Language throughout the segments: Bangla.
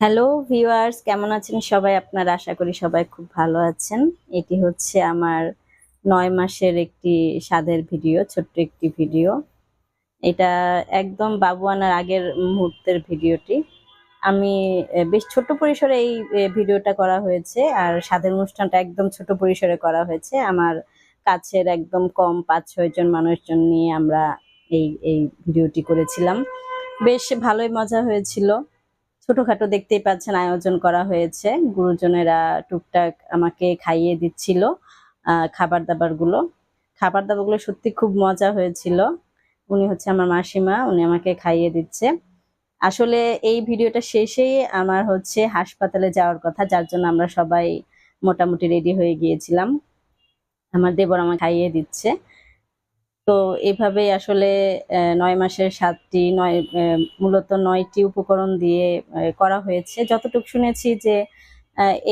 হ্যালো ভিউয়ার্স কেমন আছেন সবাই? আপনারা আশা করি সবাই খুব ভালো আছেন। এটি হচ্ছে আমার নয় মাসের একটি স্বাদের ভিডিও, ছোট্ট একটি ভিডিও। এটা একদম বাবু আনার আগের মুহূর্তের ভিডিওটি। আমি বেশ ছোট পরিসরে এই ভিডিওটা করা হয়েছে, আর স্বাদের অনুষ্ঠানটা একদম ছোট পরিসরে করা হয়েছে। আমার কাছের একদম কম পাঁচ ছয় জন মানুষজন নিয়ে আমরা এই এই ভিডিওটি করেছিলাম। বেশ ভালোই মজা হয়েছিল। ছোটখাটো দেখতেই পাচ্ছেন আয়োজন করা হয়েছে। গুরুজনেরা টুকটাক আমাকে খাইয়ে দিচ্ছিল খাবার দাবারগুলো খাবার দাবারগুলো সত্যি খুব মজা হয়েছিল। উনি হচ্ছে আমার মাসিমা, উনি আমাকে খাইয়ে দিচ্ছে। আসলে এই ভিডিওটা শেষেই আমার হচ্ছে হাসপাতালে যাওয়ার কথা, যার জন্য আমরা সবাই মোটামুটি রেডি হয়ে গিয়েছিলাম। আমার দেবর আমাকে খাইয়ে দিচ্ছে। তো এভাবেই আসলে নয় মাসের সাতটি, নয় মূলত নয়টি উপকরণ দিয়ে করা হয়েছে। যতটুকু শুনেছি যে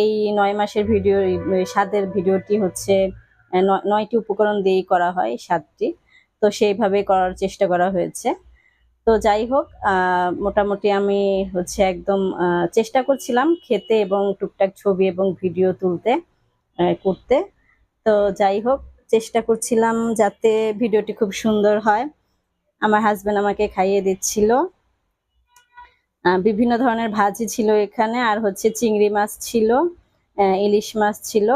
এই নয় মাসের ভিডিও স্বাদের ভিডিওটি হচ্ছে নয়টি উপকরণ দিয়েই করা হয় সাতটি। তো সেইভাবে করার চেষ্টা করা হয়েছে। তো যাই হোক মোটামুটি আমি হচ্ছে একদম চেষ্টা করছিলাম খেতে এবং টুকটাক ছবি এবং ভিডিও তুলতে করতে। তো যাই হোক চেষ্টা করছিলাম যাতে ভিডিওটি খুব সুন্দর হয়। আমার হাজব্যান্ড আমাকে খাইয়ে দিচ্ছিল। বিভিন্ন ধরনের ভাজি ছিল এখানে আর হচ্ছে চিংড়ি মাছ ছিল ইলিশ মাছ ছিল।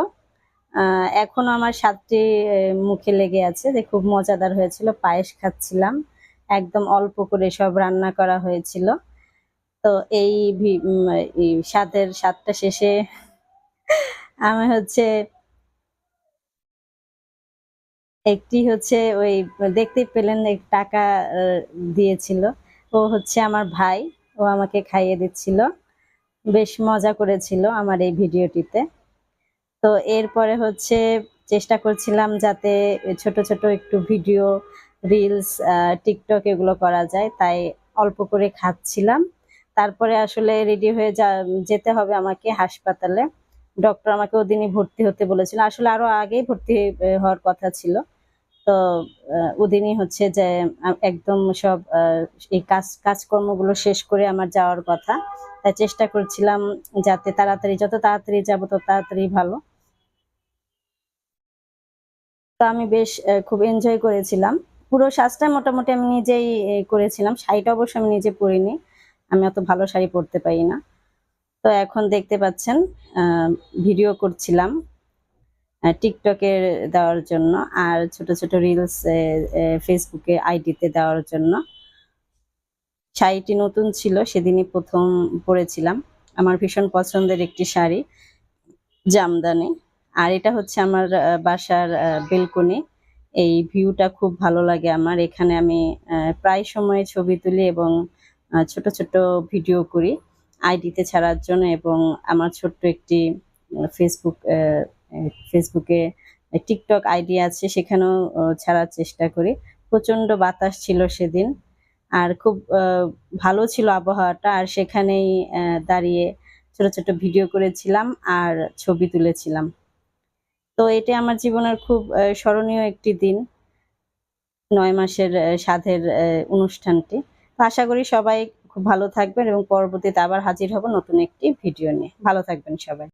আহ, এখনও আমার আহ, মুখে লেগে আছে। যে খুব মজাদার হয়েছিল পায়েস খাচ্ছিলাম। একদম অল্প করে সব রান্না করা হয়েছিল। তো এই স্বাদের স্বাদটা শেষে আমি হচ্ছে একটি হচ্ছে ওই দেখতেই পেলেন টাকা দিয়েছিল। ও হচ্ছে আমার ভাই, ও আমাকে খাইয়ে দিচ্ছিল। বেশ মজা করেছিল আমার এই ভিডিওটিতে। তো এরপরে হচ্ছে চেষ্টা করছিলাম যাতে ছোট ছোট একটু ভিডিও, রিলস টিকটক এগুলো করা যায়, তাই অল্প করে খাচ্ছিলাম। তারপরে আসলে রেডি হয়ে যা, যেতে হবে আমাকে হাসপাতালে। ডক্টর আমাকে ওদিনই ভর্তি হতে বলেছিল। আসলে আরও আগেই ভর্তি হওয়ার কথা ছিল। তো ওদিনই হচ্ছে যে একদম সব এই কাজ, কাজকর্মগুলো শেষ করে আমার যাওয়ার কথা। তাই চেষ্টা করছিলাম যাতে তাড়াতাড়ি, যত তাড়াতাড়ি যাব তত তাড়াতাড়ি ভালো। তো আমি বেশ খুব এনজয় করেছিলাম। পুরো সাজটা মোটামুটি আমি নিজেই করেছিলাম। শাড়িটা অবশ্য আমি নিজে পরিনি। আমি অত ভালো শাড়ি পরতে পারি না। তো এখন দেখতে পাচ্ছেন ভিডিও করছিলাম। টিকটকে দেওয়ার জন্য আর ছোট ছোট রিলস ফেসবুকে আইডিতে দেওয়ার জন্য। শাড়িটি নতুন ছিল, সেদিনই প্রথম পরেছিলাম। আমার ভীষণ পছন্দের একটি শাড়ি, জামদানি। আর এটা হচ্ছে আমার বাসার বেলকনি। এই ভিউটা খুব ভালো লাগে আমার। এখানে আমি প্রায় সময় ছবি তুলি এবং ছোট ছোট ভিডিও করি। আইডিতে ছাড়ার জন্য এবং আমার ছোট্ট একটি ফেসবুক ফেসবুকে টিকটক আইডি আছে, সেখানেও ছাড়ার চেষ্টা করি। প্রচণ্ড বাতাস ছিল সেদিন। আর খুব ভালো ছিল আবহাওয়াটা। আর সেখানেই দাঁড়িয়ে ছোট ছোট ভিডিও করেছিলাম আর ছবি তুলেছিলাম। তো এটা আমার জীবনের খুব স্মরণীয় একটি দিন। নয় মাসের সাধের অনুষ্ঠানটি। তো আশা করি সবাই খুব ভালো থাকবেন এবং পরবর্তীতে আবার হাজির হব নতুন একটি ভিডিও নিয়ে। ভালো থাকবেন সবাই।